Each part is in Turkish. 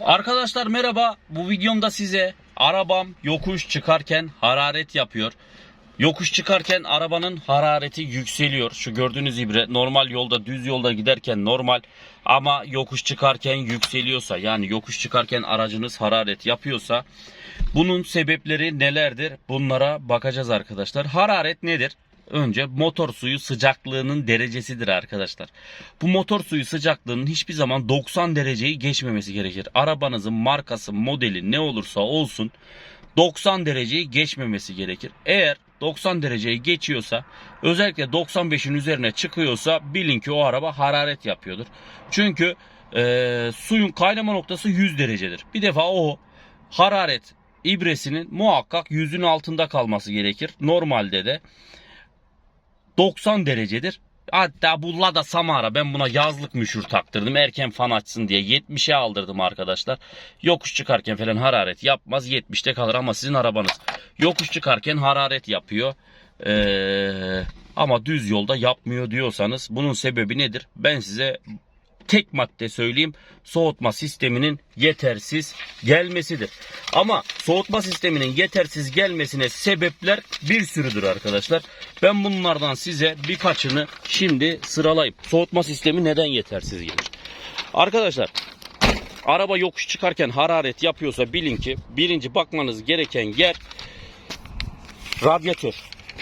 Arkadaşlar merhaba. Bu videomda size arabam yokuş çıkarken hararet yapıyor. Yokuş çıkarken arabanın harareti yükseliyor. Şu gördüğünüz ibre normal yolda düz yolda giderken normal ama yokuş çıkarken yükseliyorsa yani yokuş çıkarken aracınız hararet yapıyorsa bunun sebepleri nelerdir? Bunlara bakacağız arkadaşlar. Hararet nedir? Önce motor suyu sıcaklığının derecesidir arkadaşlar. Bu motor suyu sıcaklığının hiçbir zaman 90 dereceyi geçmemesi gerekir. Arabanızın markası, modeli ne olursa olsun 90 dereceyi geçmemesi gerekir. Eğer 90 dereceyi geçiyorsa özellikle 95'in üzerine çıkıyorsa bilin ki o araba hararet yapıyordur. Çünkü e, suyun kaynama noktası 100 derecedir. Bir defa o hararet ibresinin muhakkak yüzün altında kalması gerekir. Normalde de 90 derecedir. Hatta bu Lada Samara ben buna yazlık müşür taktırdım erken fan açsın diye 70'e aldırdım arkadaşlar. Yokuş çıkarken falan hararet yapmaz 70'te kalır ama sizin arabanız yokuş çıkarken hararet yapıyor. Ee, ama düz yolda yapmıyor diyorsanız bunun sebebi nedir? Ben size tek madde söyleyeyim soğutma sisteminin yetersiz gelmesidir. Ama soğutma sisteminin yetersiz gelmesine sebepler bir sürüdür arkadaşlar. Ben bunlardan size birkaçını şimdi sıralayayım. Soğutma sistemi neden yetersiz gelir? Arkadaşlar araba yokuş çıkarken hararet yapıyorsa bilin ki birinci bakmanız gereken yer radyatör.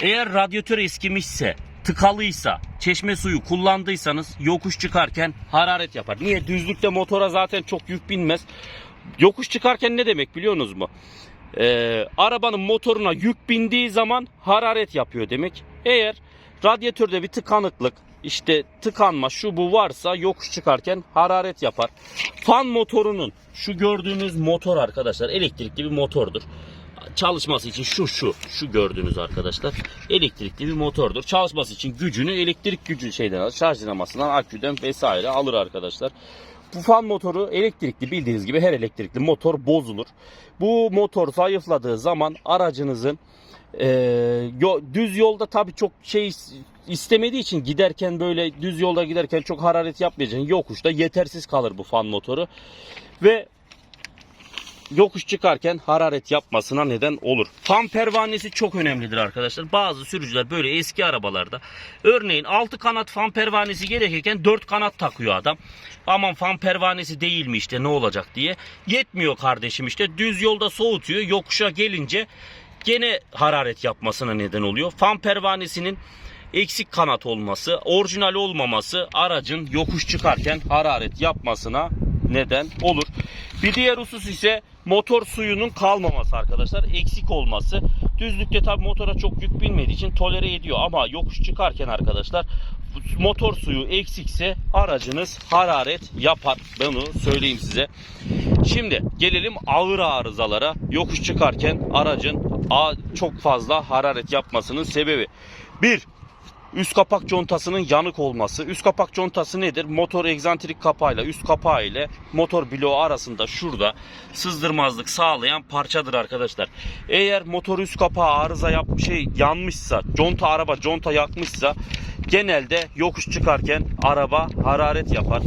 Eğer radyatör eskimişse, tıkalıysa, çeşme suyu kullandıysanız yokuş çıkarken hararet yapar. Niye? Düzlükte motora zaten çok yük binmez. Yokuş çıkarken ne demek biliyorsunuz mu? Ee, arabanın motoruna yük bindiği zaman hararet yapıyor demek. Eğer radyatörde bir tıkanıklık, işte tıkanma şu bu varsa yokuş çıkarken hararet yapar. Fan motorunun şu gördüğünüz motor arkadaşlar elektrikli bir motordur çalışması için şu şu şu gördüğünüz arkadaşlar elektrikli bir motordur. Çalışması için gücünü elektrik gücü şeyden alır. Şarj dinamasından, aküden vesaire alır arkadaşlar. Bu fan motoru elektrikli bildiğiniz gibi her elektrikli motor bozulur. Bu motor zayıfladığı zaman aracınızın e, yo- düz yolda tabii çok şey istemediği için giderken böyle düz yolda giderken çok hararet yapmayacaksın. Yokuşta yetersiz kalır bu fan motoru. Ve yokuş çıkarken hararet yapmasına neden olur. Fan pervanesi çok önemlidir arkadaşlar. Bazı sürücüler böyle eski arabalarda örneğin 6 kanat fan pervanesi gerekirken 4 kanat takıyor adam. Aman fan pervanesi değil mi işte ne olacak diye. Yetmiyor kardeşim işte düz yolda soğutuyor yokuşa gelince gene hararet yapmasına neden oluyor. Fan pervanesinin eksik kanat olması, orijinal olmaması aracın yokuş çıkarken hararet yapmasına neden olur. Bir diğer husus ise motor suyunun kalmaması arkadaşlar. Eksik olması. Düzlükte tabi motora çok yük binmediği için tolere ediyor ama yokuş çıkarken arkadaşlar motor suyu eksikse aracınız hararet yapar. Ben onu söyleyeyim size. Şimdi gelelim ağır arızalara. Yokuş çıkarken aracın çok fazla hararet yapmasının sebebi. 1. Üst kapak contasının yanık olması. Üst kapak contası nedir? Motor egzantrik kapağıyla üst kapağı ile motor bloğu arasında şurada sızdırmazlık sağlayan parçadır arkadaşlar. Eğer motor üst kapağı arıza yap şey yanmışsa, conta araba conta yakmışsa genelde yokuş çıkarken araba hararet yapar.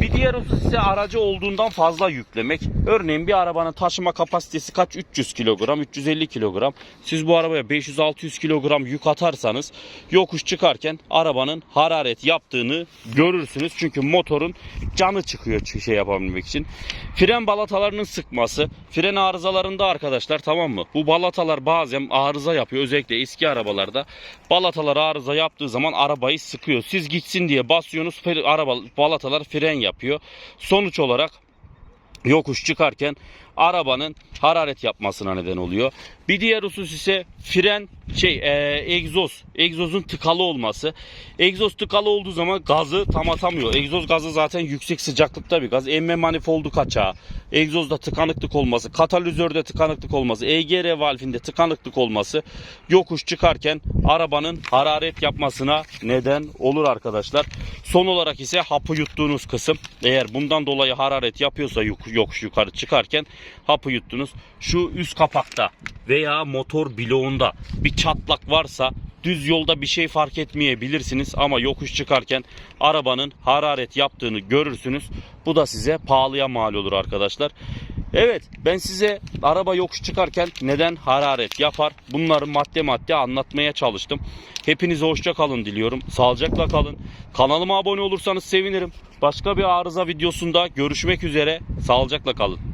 Bir diğer husus ise aracı olduğundan fazla yüklemek. Örneğin bir arabanın taşıma kapasitesi kaç? 300 kilogram, 350 kilogram. Siz bu arabaya 500-600 kilogram yük atarsanız yokuş çıkarken arabanın hararet yaptığını görürsünüz. Çünkü motorun canı çıkıyor şey yapabilmek için. Fren balatalarının sıkması. Fren arızalarında arkadaşlar tamam mı? Bu balatalar bazen arıza yapıyor. Özellikle eski arabalarda. Balatalar arıza yaptığı zaman arabayı sıkıyor. Siz gitsin diye basıyorsunuz. Araba, balatalar fren yapıyor. Sonuç olarak yokuş çıkarken arabanın hararet yapmasına neden oluyor. Bir diğer husus ise fren şey e, egzoz. Egzozun tıkalı olması. Egzoz tıkalı olduğu zaman gazı tam atamıyor. Egzoz gazı zaten yüksek sıcaklıkta bir gaz. Emme manifoldu kaçağı. Egzozda tıkanıklık olması. Katalizörde tıkanıklık olması. EGR valfinde tıkanıklık olması. Yokuş çıkarken arabanın hararet yapmasına neden olur arkadaşlar. Son olarak ise hapı yuttuğunuz kısım. Eğer bundan dolayı hararet yapıyorsa yokuş, yukarı çıkarken hapı yuttunuz. Şu üst kapakta veya motor bloğunda bir çatlak varsa düz yolda bir şey fark etmeyebilirsiniz ama yokuş çıkarken arabanın hararet yaptığını görürsünüz. Bu da size pahalıya mal olur arkadaşlar. Evet ben size araba yokuş çıkarken neden hararet yapar bunları madde madde anlatmaya çalıştım. Hepinize hoşça kalın diliyorum. Sağlıcakla kalın. Kanalıma abone olursanız sevinirim. Başka bir arıza videosunda görüşmek üzere. Sağlıcakla kalın.